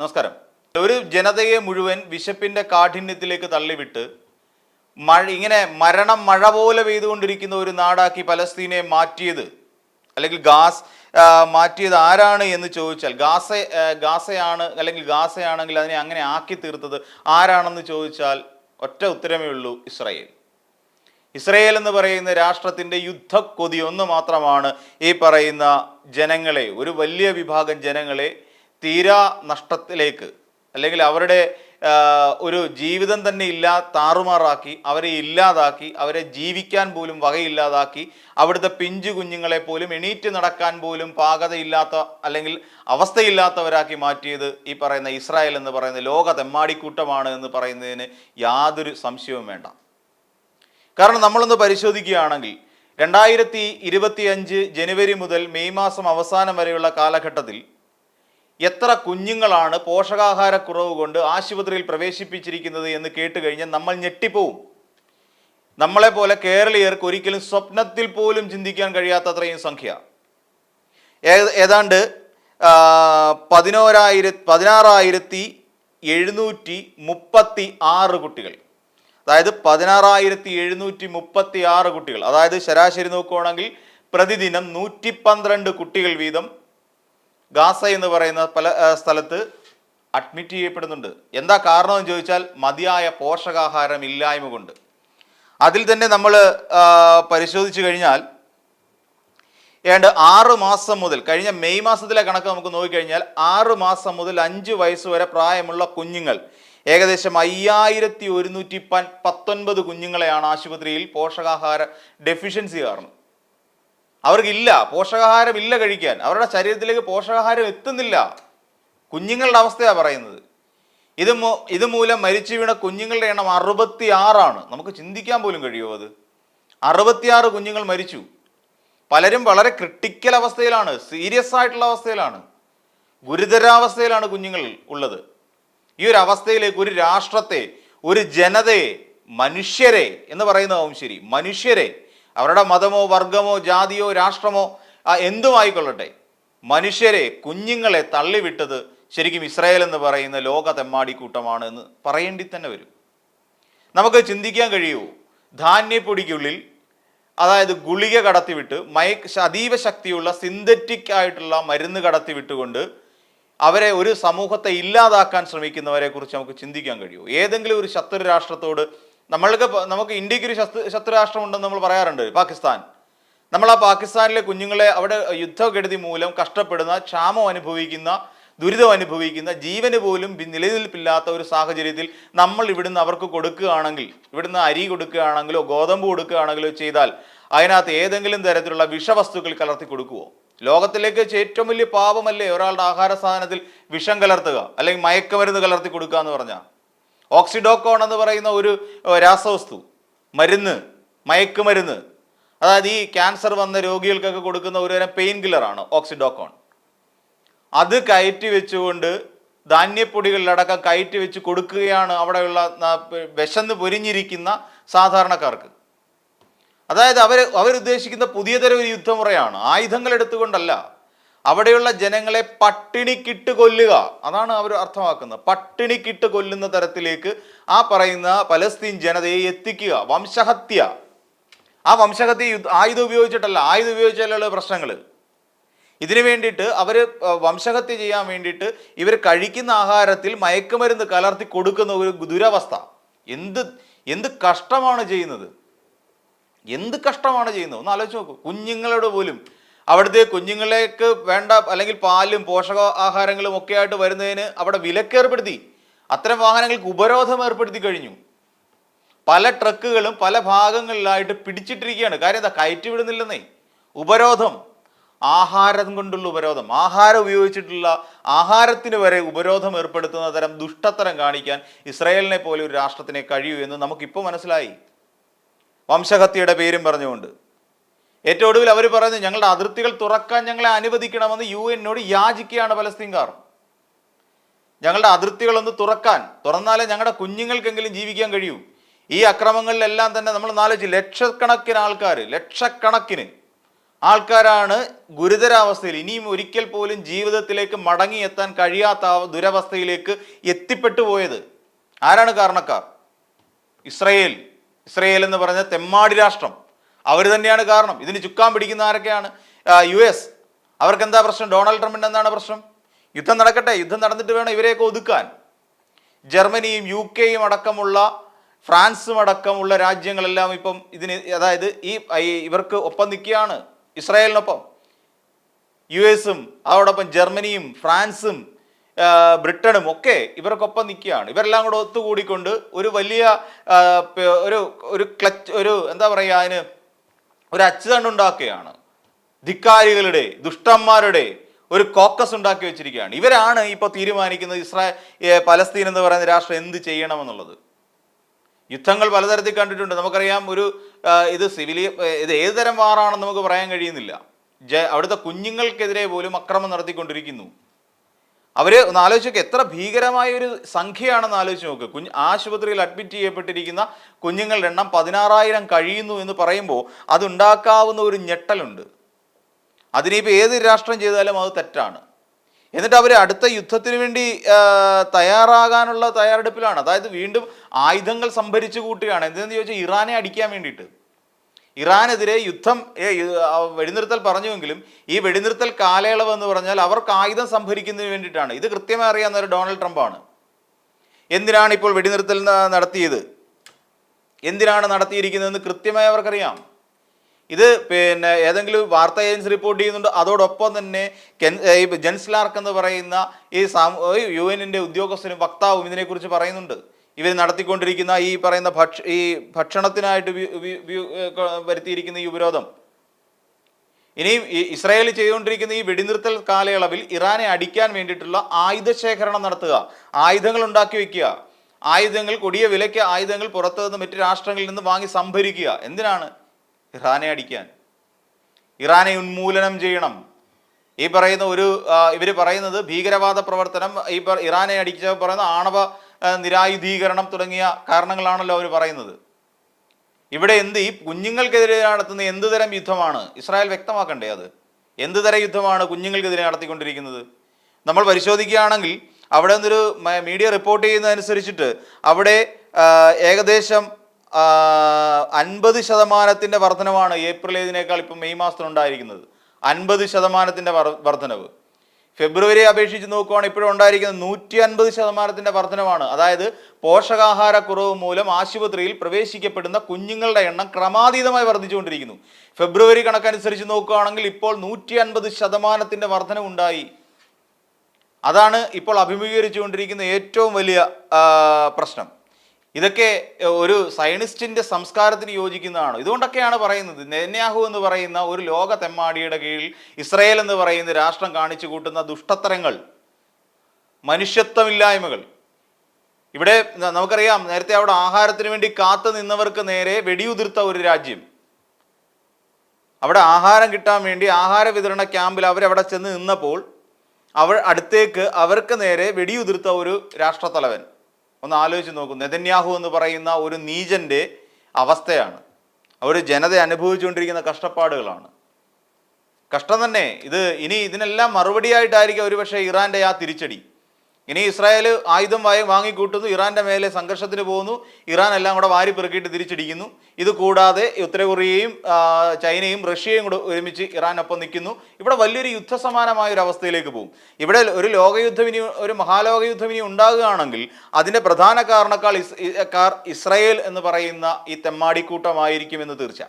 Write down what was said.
നമസ്കാരം. ഒരു ജനതയെ മുഴുവൻ വിശപ്പിന്റെ കാഠിന്യത്തിലേക്ക് തള്ളിവിട്ട് മഴ ഇങ്ങനെ മരണം മഴ പോലെ പെയ്തുകൊണ്ടിരിക്കുന്ന ഒരു നാടാക്കി പലസ്തീനെ മാറ്റിയത് അല്ലെങ്കിൽ ഗാസ് മാറ്റിയത് ആരാണ് എന്ന് ചോദിച്ചാൽ ഗാസ ഗാസയാണ് അല്ലെങ്കിൽ ഗാസയാണെങ്കിൽ അതിനെ അങ്ങനെ ആക്കി തീർത്തത് ആരാണെന്ന് ചോദിച്ചാൽ ഒറ്റ ഉത്തരമേ ഉള്ളൂ ഇസ്രായേൽ. ഇസ്രയേൽ എന്ന് പറയുന്ന രാഷ്ട്രത്തിന്റെ യുദ്ധക്കൊതി ഒന്ന് മാത്രമാണ് ഈ പറയുന്ന ജനങ്ങളെ ഒരു വലിയ വിഭാഗം ജനങ്ങളെ തീരാ നഷ്ടത്തിലേക്ക് അല്ലെങ്കിൽ അവരുടെ ഒരു ജീവിതം തന്നെ ഇല്ലാ താറുമാറാക്കി അവരെ ഇല്ലാതാക്കി അവരെ ജീവിക്കാൻ പോലും വകയില്ലാതാക്കി അവിടുത്തെ പിഞ്ചു കുഞ്ഞുങ്ങളെ പോലും എണീറ്റ് നടക്കാൻ പോലും പാകതയില്ലാത്ത അല്ലെങ്കിൽ അവസ്ഥയില്ലാത്തവരാക്കി മാറ്റിയത് ഈ പറയുന്ന ഇസ്രായേൽ എന്ന് പറയുന്ന ലോക തെമ്മാടിക്കൂട്ടമാണ് എന്ന് പറയുന്നതിന് യാതൊരു സംശയവും വേണ്ട. കാരണം നമ്മളൊന്ന് പരിശോധിക്കുകയാണെങ്കിൽ രണ്ടായിരത്തി ഇരുപത്തി അഞ്ച് ജനുവരി മുതൽ മെയ് മാസം അവസാനം വരെയുള്ള കാലഘട്ടത്തിൽ എത്ര കുഞ്ഞുങ്ങളാണ് പോഷകാഹാരക്കുറവ് കൊണ്ട് ആശുപത്രിയിൽ പ്രവേശിപ്പിച്ചിരിക്കുന്നത് എന്ന് കേട്ട് കഴിഞ്ഞാൽ നമ്മൾ ഞെട്ടിപ്പോവും. നമ്മളെ പോലെ കേരളീയർക്ക് ഒരിക്കലും സ്വപ്നത്തിൽ പോലും ചിന്തിക്കാൻ കഴിയാത്തത്രയും സംഖ്യ. ഏതാണ്ട് പതിനോരായിര പതിനാറായിരത്തി എഴുന്നൂറ്റി മുപ്പത്തി ആറ് കുട്ടികൾ. അതായത് പതിനാറായിരത്തി എഴുന്നൂറ്റി മുപ്പത്തി ആറ് കുട്ടികൾ. അതായത് ശരാശരി നോക്കുകയാണെങ്കിൽ പ്രതിദിനം നൂറ്റി പന്ത്രണ്ട് കുട്ടികൾ വീതം ഗാസ എന്ന് പറയുന്ന പല സ്ഥലത്ത് അഡ്മിറ്റ് ചെയ്യപ്പെടുന്നുണ്ട്. എന്താ കാരണമെന്ന് ചോദിച്ചാൽ മതിയായ പോഷകാഹാരം ഇല്ലായ്മ കൊണ്ട്. അതിൽ തന്നെ നമ്മൾ പരിശോധിച്ചു കഴിഞ്ഞാൽ ഏതാണ്ട് ആറ് മാസം മുതൽ കഴിഞ്ഞ മെയ് മാസത്തിലെ കണക്ക് നമുക്ക് നോക്കിക്കഴിഞ്ഞാൽ ആറ് മാസം മുതൽ അഞ്ച് വയസ്സ് വരെ പ്രായമുള്ള കുഞ്ഞുങ്ങൾ ഏകദേശം അയ്യായിരത്തി ഒരുന്നൂറ്റി പൻ പത്തൊൻപത് കുഞ്ഞുങ്ങളെയാണ് ആശുപത്രിയിൽ പോഷകാഹാര ഡെഫിഷ്യൻസി കാരണം. അവർക്കില്ല പോഷകാഹാരം ഇല്ല കഴിക്കാൻ. അവരുടെ ശരീരത്തിലേക്ക് പോഷകാഹാരം എത്തുന്നില്ല. കുഞ്ഞുങ്ങളുടെ അവസ്ഥയാണ് പറയുന്നത്. ഇത് ഇത് മൂലം മരിച്ചു വീണ കുഞ്ഞുങ്ങളുടെ എണ്ണം അറുപത്തി ആറാണ് നമുക്ക് ചിന്തിക്കാൻ പോലും കഴിയുമോ അത്? അറുപത്തിയാറ് കുഞ്ഞുങ്ങൾ മരിച്ചു. പലരും വളരെ ക്രിട്ടിക്കൽ അവസ്ഥയിലാണ് സീരിയസ് ആയിട്ടുള്ള അവസ്ഥയിലാണ്. ഗുരുതരാവസ്ഥയിലാണ് കുഞ്ഞുങ്ങൾ ഉള്ളത്. ഈ ഒരു അവസ്ഥയിലേക്ക് ഒരു രാഷ്ട്രത്തെ ഒരു ജനതയെ മനുഷ്യരെ എന്ന് പറയുന്നതാവും ശരി. മനുഷ്യരെ അവരുടെ മതമോ വർഗമോ ജാതിയോ രാഷ്ട്രമോ എന്തുമായിക്കൊള്ളട്ടെ. മനുഷ്യരെ കുഞ്ഞുങ്ങളെ തള്ളിവിട്ടത് ശരിക്കും ഇസ്രായേൽ എന്ന് പറയുന്ന ലോക തെമ്മാടിക്കൂട്ടമാണ് എന്ന് പറയേണ്ടി തന്നെ വരും. നമുക്ക് ചിന്തിക്കാൻ കഴിയൂ ധാന്യപ്പൊടിക്കുള്ളിൽ അതായത് ഗുളിക കടത്തിവിട്ട് മയക്ക് അതീവ ശക്തിയുള്ള സിന്തറ്റിക് ആയിട്ടുള്ള മരുന്ന് കടത്തിവിട്ടുകൊണ്ട് അവരെ ഒരു സമൂഹത്തെ ഇല്ലാതാക്കാൻ ശ്രമിക്കുന്നവരെ കുറിച്ച് നമുക്ക് ചിന്തിക്കാൻ കഴിയൂ ഏതെങ്കിലും ഒരു ശത്രു രാഷ്ട്രത്തോട് നമ്മൾക്ക് നമുക്ക് ഇന്ത്യയ്ക്ക് ഒരു ശത്രു ശത്രുരാഷ്ട്രം ഉണ്ടെന്ന് നമ്മൾ പറയാറുണ്ട് പാകിസ്ഥാൻ. നമ്മൾ ആ പാകിസ്ഥാനിലെ കുഞ്ഞുങ്ങളെ അവിടെ യുദ്ധക്കെടുതി മൂലം കഷ്ടപ്പെടുന്ന ക്ഷാമം അനുഭവിക്കുന്ന ദുരിതം അനുഭവിക്കുന്ന ജീവന് പോലും നിലനിൽപ്പില്ലാത്ത ഒരു സാഹചര്യത്തിൽ നമ്മൾ ഇവിടുന്ന് അവർക്ക് കൊടുക്കുകയാണെങ്കിൽ ഇവിടുന്ന് അരി കൊടുക്കുകയാണെങ്കിലോ ഗോതമ്പ് കൊടുക്കുകയാണെങ്കിലോ ചെയ്താൽ അതിനകത്ത് ഏതെങ്കിലും തരത്തിലുള്ള വിഷവസ്തുക്കൾ കലർത്തി കൊടുക്കുവോ? ലോകത്തിലേക്ക് ഏറ്റവും വലിയ പാപമല്ലേ ഒരാളുടെ ആഹാര സാധനത്തിൽ വിഷം കലർത്തുക? അല്ലെങ്കിൽ മയക്കമരുന്ന് കലർത്തി കൊടുക്കുക എന്ന് പറഞ്ഞാൽ ഓക്സിഡോക്കോൺ എന്ന് പറയുന്ന ഒരു രാസവസ്തു മരുന്ന് മയക്കുമരുന്ന്. അതായത് ഈ ക്യാൻസർ വന്ന രോഗികൾക്കൊക്കെ കൊടുക്കുന്ന ഒരു തരം പെയിൻ കില്ലറാണ് ഓക്സിഡോക്കോൺ. അത് കയറ്റി വെച്ചുകൊണ്ട് ധാന്യപ്പൊടികളിലടക്കം കയറ്റി വെച്ച് കൊടുക്കുകയാണ് അവിടെയുള്ള വിശന്ന് പൊരിഞ്ഞിരിക്കുന്ന സാധാരണക്കാർക്ക്. അതായത് അവർ അവരുദ്ദേശിക്കുന്ന പുതിയതരം ഒരു യുദ്ധമുറയാണ്. ആയുധങ്ങൾ എടുത്തുകൊണ്ടല്ല അവിടെയുള്ള ജനങ്ങളെ പട്ടിണിക്കിട്ട് കൊല്ലുക. അതാണ് അവർ അർത്ഥമാക്കുന്നത്. പട്ടിണിക്കിട്ട് കൊല്ലുന്ന തരത്തിലേക്ക് ആ പറയുന്ന പലസ്തീൻ ജനതയെ എത്തിക്കുക. വംശഹത്യ. ആ വംശഹത്യ ആയുധം ഉപയോഗിച്ചിട്ടല്ല ആയുധം ഉപയോഗിച്ചാലുള്ള പ്രശ്നങ്ങൾ ഇതിനു വേണ്ടിയിട്ട് അവർ വംശഹത്യ ചെയ്യാൻ വേണ്ടിയിട്ട് ഇവർ കഴിക്കുന്ന ആഹാരത്തിൽ മയക്കുമരുന്ന് കലർത്തി കൊടുക്കുന്ന ഒരു ദുരവസ്ഥ. എന്ത് എന്ത് കഷ്ടമാണ് ചെയ്യുന്നത്? എന്ത് കഷ്ടമാണ് ചെയ്യുന്നത്? ഒന്ന് ആലോചിച്ച് നോക്കൂ. കുഞ്ഞുങ്ങളോട് പോലും അവിടുത്തെ കുഞ്ഞുങ്ങളിലേക്ക് വേണ്ട അല്ലെങ്കിൽ പാലും പോഷക ആഹാരങ്ങളും ഒക്കെ ആയിട്ട് വരുന്നതിന് അവിടെ വിലക്കേർപ്പെടുത്തി അത്തരം വാഹനങ്ങൾക്ക് ഉപരോധം ഏർപ്പെടുത്തി കഴിഞ്ഞു. പല ട്രക്കുകളും പല ഭാഗങ്ങളിലായിട്ട് പിടിച്ചിട്ടിരിക്കുകയാണ്. കാര്യം എന്താ? കയറ്റി വിടുന്നില്ലെന്നേ. ഉപരോധം. ആഹാരം കൊണ്ടുള്ള ഉപരോധം. ആഹാരം ഉപയോഗിച്ചിട്ടുള്ള ആഹാരത്തിന് വരെ ഉപരോധം ഏർപ്പെടുത്തുന്ന തരം ദുഷ്ടത്തരം കാണിക്കാൻ ഇസ്രായേലിനെ പോലെ ഒരു രാഷ്ട്രത്തിനെ കഴിയൂ എന്ന് നമുക്കിപ്പോൾ മനസ്സിലായി. വംശഹത്യയുടെ പേരും പറഞ്ഞുകൊണ്ട്. ഏറ്റവും ഒടുവിൽ അവർ പറയുന്നത് ഞങ്ങളുടെ അതിർത്തികൾ തുറക്കാൻ ഞങ്ങളെ അനുവദിക്കണമെന്ന് യു എന്നോട് യാചിക്കുകയാണ് പലസ്തീൻകാർ. ഞങ്ങളുടെ അതിർത്തികളൊന്ന് തുറക്കാൻ തുറന്നാലേ ഞങ്ങളുടെ കുഞ്ഞുങ്ങൾക്കെങ്കിലും ജീവിക്കാൻ കഴിയൂ. ഈ അക്രമങ്ങളിലെല്ലാം തന്നെ നമ്മൾ നാലോചിച്ച് ലക്ഷക്കണക്കിന് ആൾക്കാർ ലക്ഷക്കണക്കിന് ആൾക്കാരാണ് ഗുരുതരാവസ്ഥയിൽ ഇനിയും ഒരിക്കൽ പോലും ജീവിതത്തിലേക്ക് മടങ്ങിയെത്താൻ കഴിയാത്ത ദുരവസ്ഥയിലേക്ക് എത്തിപ്പെട്ടു പോയത്. ആരാണ് കാരണക്കാർ? ഇസ്രയേൽ. ഇസ്രയേൽ എന്ന് പറഞ്ഞ തെമ്മാടി രാഷ്ട്രം. അവർ തന്നെയാണ് കാരണം. ഇതിന് ചുക്കാൻ പിടിക്കുന്ന ആരൊക്കെയാണ്? U S. അവർക്ക് എന്താ പ്രശ്നം? ഡൊണാൾഡ് ട്രംപിന് എന്താണ് പ്രശ്നം? യുദ്ധം നടക്കട്ടെ. യുദ്ധം നടന്നിട്ട് വേണം ഇവരെയൊക്കെ ഒതുക്കാൻ. ജർമ്മനിയും യു കെയും അടക്കമുള്ള ഫ്രാൻസും അടക്കമുള്ള രാജ്യങ്ങളെല്ലാം ഇപ്പം ഇതിന് അതായത് ഈ ഇവർക്ക് ഒപ്പം നിൽക്കുകയാണ് ഇസ്രായേലിനൊപ്പം. യു എസും അതോടൊപ്പം ജർമ്മനിയും ഫ്രാൻസും ബ്രിട്ടനും ഒക്കെ ഇവർക്കൊപ്പം നിൽക്കുകയാണ്. ഇവരെല്ലാം കൂടെ ഒത്തുകൂടിക്കൊണ്ട് ഒരു വലിയ ഒരു ഒരു ക്ലച്ച് ഒരു എന്താ പറയുക അതിന് ഒരു അച്ചുതണ്ടുണ്ടാക്കുകയാണ് ധിക്കാരികളുടെ ദുഷ്ടന്മാരുടെ ഒരു കോക്കസ് ഉണ്ടാക്കി വെച്ചിരിക്കുകയാണ്. ഇവരാണ് ഇപ്പോൾ തീരുമാനിക്കുന്നത് ഇസ്രായേൽ പലസ്തീൻ എന്ന് പറയുന്ന രാഷ്ട്രം എന്ത് ചെയ്യണമെന്നുള്ളത്. യുദ്ധങ്ങൾ പലതരത്തിൽ കണ്ടിട്ടുണ്ട്. നമുക്കറിയാം ഒരു ഇത് സിവിലി ഇത് ഏത് തരം വാറാണെന്ന് നമുക്ക് പറയാൻ കഴിയുന്നില്ല. ജ അവിടുത്തെ കുഞ്ഞുങ്ങൾക്കെതിരെ പോലും അക്രമം നടത്തിക്കൊണ്ടിരിക്കുന്നു. അവർ ഒന്ന് ആലോചിച്ച് നോക്ക് എത്ര ഭീകരമായ ഒരു സംഖ്യയാണെന്ന് ആലോചിച്ച് നോക്കുക കുഞ്ഞ് ആശുപത്രിയിൽ അഡ്മിറ്റ് ചെയ്യപ്പെട്ടിരിക്കുന്ന കുഞ്ഞുങ്ങളുടെ എണ്ണം പതിനാറായിരം കഴിയുന്നു എന്ന് പറയുമ്പോൾ അതുണ്ടാക്കാവുന്ന ഒരു ഞെട്ടലുണ്ട്. അതിനിപ്പോൾ ഏത് രാഷ്ട്രം ചെയ്താലും അത് തെറ്റാണ്. എന്നിട്ട് അവർ അടുത്ത യുദ്ധത്തിന് വേണ്ടി തയ്യാറാകാനുള്ള തയ്യാറെടുപ്പിലാണ്. അതായത് വീണ്ടും ആയുധങ്ങൾ സംഭരിച്ചു കൂട്ടുകയാണ്. എന്തെന്ന് ചോദിച്ചാൽ ഇറാനെ അടിക്കാൻ വേണ്ടിയിട്ട്. ഇറാനെതിരെ യുദ്ധം വെടിനിർത്തൽ പറഞ്ഞുവെങ്കിലും ഈ വെടിനിർത്തൽ കാലയളവ് എന്ന് പറഞ്ഞാൽ അവർക്ക് ആയുധം സംഭരിക്കുന്നതിന് വേണ്ടിയിട്ടാണ്. ഇത് കൃത്യമായി അറിയാവുന്ന ഒരു ഡൊണാൾഡ് ട്രംപാണ്. എന്തിനാണ് ഇപ്പോൾ വെടിനിർത്തൽ നടത്തിയത്? എന്തിനാണ് നടത്തിയിരിക്കുന്നതെന്ന് കൃത്യമായി അവർക്കറിയാം. ഇത് പിന്നെ ഏതെങ്കിലും വാർത്താ ഏജൻസി റിപ്പോർട്ട് ചെയ്യുന്നുണ്ട്. അതോടൊപ്പം തന്നെ ജെൻസ് ലാർക്ക് എന്ന് പറയുന്ന ഈ സാമൂ യു എന്നിന്റെ ഉദ്യോഗസ്ഥനും വക്താവും ഇതിനെക്കുറിച്ച് പറയുന്നുണ്ട്. ഇവർ നടത്തിക്കൊണ്ടിരിക്കുന്ന ഈ പറയുന്ന ഭക്ഷ ഈ ഭക്ഷണത്തിനായിട്ട് വരുത്തിയിരിക്കുന്ന ഈ ഉപരോധം. ഇനിയും ഇസ്രായേൽ ചെയ്തുകൊണ്ടിരിക്കുന്ന ഈ വെടിനിർത്തൽ കാലയളവിൽ ഇറാനെ അടിക്കാൻ വേണ്ടിയിട്ടുള്ള ആയുധശേഖരണം നടത്തുക. ആയുധങ്ങൾ ഉണ്ടാക്കി വെക്കുക. ആയുധങ്ങൾ കൊടിയ വിലയ്ക്ക് ആയുധങ്ങൾ പുറത്തു നിന്ന് മറ്റു രാഷ്ട്രങ്ങളിൽ നിന്ന് വാങ്ങി സംഭരിക്കുക. എന്തിനാണ് ഇറാനെ അടിക്കാൻ? ഇറാനെ ഉന്മൂലനം ചെയ്യണം. ഈ പറയുന്ന ഒരു ഇവർ പറയുന്നത് ഭീകരവാദ പ്രവർത്തനം ഈ ഇറാനെ അടിച്ച പറയുന്ന ആണവ നിരായുധീകരണം തുടങ്ങിയ കാരണങ്ങളാണല്ലോ അവർ പറയുന്നത്. ഇവിടെ എന്ത് ഈ കുഞ്ഞുങ്ങൾക്കെതിരെ നടത്തുന്ന എന്ത് തരം യുദ്ധമാണ്? ഇസ്രായേൽ വ്യക്തമാക്കണ്ടേ അത്? എന്ത് തരം യുദ്ധമാണ് കുഞ്ഞുങ്ങൾക്കെതിരെ നടത്തിക്കൊണ്ടിരിക്കുന്നത്? നമ്മൾ പരിശോധിക്കുകയാണെങ്കിൽ അവിടെ നിന്നൊരു മീഡിയ റിപ്പോർട്ട് ചെയ്യുന്നതനുസരിച്ചിട്ട് അവിടെ ഏകദേശം അൻപത് ശതമാനത്തിന്റെ വർധനവാണ് ഏപ്രിൽ ഏതിനേക്കാൾ ഇപ്പം മെയ് മാസത്തിലുണ്ടായിരിക്കുന്നത്. അൻപത് ശതമാനത്തിന്റെ വർ- വർധനവ്. ഫെബ്രുവരി അപേക്ഷിച്ച് നോക്കുകയാണെങ്കിൽ ഇപ്പോഴും ഉണ്ടായിരിക്കുന്നത് നൂറ്റി അൻപത് ശതമാനത്തിന്റെ വർധനമാണ് അതായത് പോഷകാഹാരക്കുറവ് മൂലം ആശുപത്രിയിൽ പ്രവേശിക്കപ്പെടുന്ന കുഞ്ഞുങ്ങളുടെ എണ്ണം ക്രമാതീതമായി വർദ്ധിച്ചുകൊണ്ടിരിക്കുന്നു. ഫെബ്രുവരി കണക്കനുസരിച്ച് നോക്കുകയാണെങ്കിൽ ഇപ്പോൾ നൂറ്റി അൻപത് ശതമാനത്തിന്റെ വർധനം ഉണ്ടായി അതാണ് ഇപ്പോൾ അഭിമുഖീകരിച്ചുകൊണ്ടിരിക്കുന്ന ഏറ്റവും വലിയ പ്രശ്നം. ഇതൊക്കെ ഒരു സയനിസ്റ്റിന്റെ സംസ്കാരത്തിന് യോജിക്കുന്നതാണ്. ഇതുകൊണ്ടൊക്കെയാണ് പറയുന്നത് നെന്യാഹു എന്ന് പറയുന്ന ഒരു ലോക തെമ്മാടിയുടെ കീഴിൽ ഇസ്രയേൽ എന്ന് പറയുന്ന രാഷ്ട്രം കാണിച്ചു കൂട്ടുന്ന ദുഷ്ടത്തരങ്ങൾ മനുഷ്യത്വമില്ലായ്മകൾ. ഇവിടെ നമുക്കറിയാം നേരത്തെ അവിടെ ആഹാരത്തിന് വേണ്ടി കാത്തു നിന്നവർക്ക് നേരെ വെടിയുതിർത്ത ഒരു രാജ്യം. അവിടെ ആഹാരം കിട്ടാൻ വേണ്ടി ആഹാര വിതരണ ക്യാമ്പിൽ അവരവിടെ ചെന്ന് നിന്നപ്പോൾ അവർ അടുത്തേക്ക് അവർക്ക് നേരെ വെടിയുതിർത്ത ഒരു രാഷ്ട്രത്തലവൻ. ഒന്ന് ആലോചിച്ച് നോക്കൂ. നെതന്യാഹു എന്ന് പറയുന്ന ഒരു നീജന്റെ അവസ്ഥയാണ്. ഒരു ജനത അനുഭവിച്ചുകൊണ്ടിരിക്കുന്ന കഷ്ടപ്പാടുകളാണ്. കഷ്ടം തന്നെ. ഇത് ഇനി ഇതിനെല്ലാം മറുപടിയായിട്ടായിരിക്കും ഒരുപക്ഷെ ഇറാന്റെ ആ തിരിച്ചടി. ഇനി ഇസ്രായേൽ ആയുധം വായി വാങ്ങിക്കൂട്ടുന്നു. ഇറാന്റെ മേലെ സംഘർഷത്തിന് പോകുന്നു. ഇറാൻ എല്ലാം കൂടെ വാരി പെറുക്കിയിട്ട് തിരിച്ചിടിക്കുന്നു. ഇത് കൂടാതെ ഉത്തര കൊറിയയും ചൈനയും റഷ്യയും കൂടെ ഒരുമിച്ച് ഇറാനൊപ്പം നിൽക്കുന്നു. ഇവിടെ വലിയൊരു യുദ്ധസമാനമായ ഒരു അവസ്ഥയിലേക്ക് പോകും. ഇവിടെ ഒരു ലോകയുദ്ധം ഇനി ഒരു മഹാലോക യുദ്ധം ഇനി ഉണ്ടാകുകയാണെങ്കിൽ അതിന്റെ പ്രധാന കാരണക്കാൾ ഇസ്രായേൽ എന്ന് പറയുന്ന ഈ തെമ്മാടിക്കൂട്ടമായിരിക്കുമെന്ന് തീർച്ച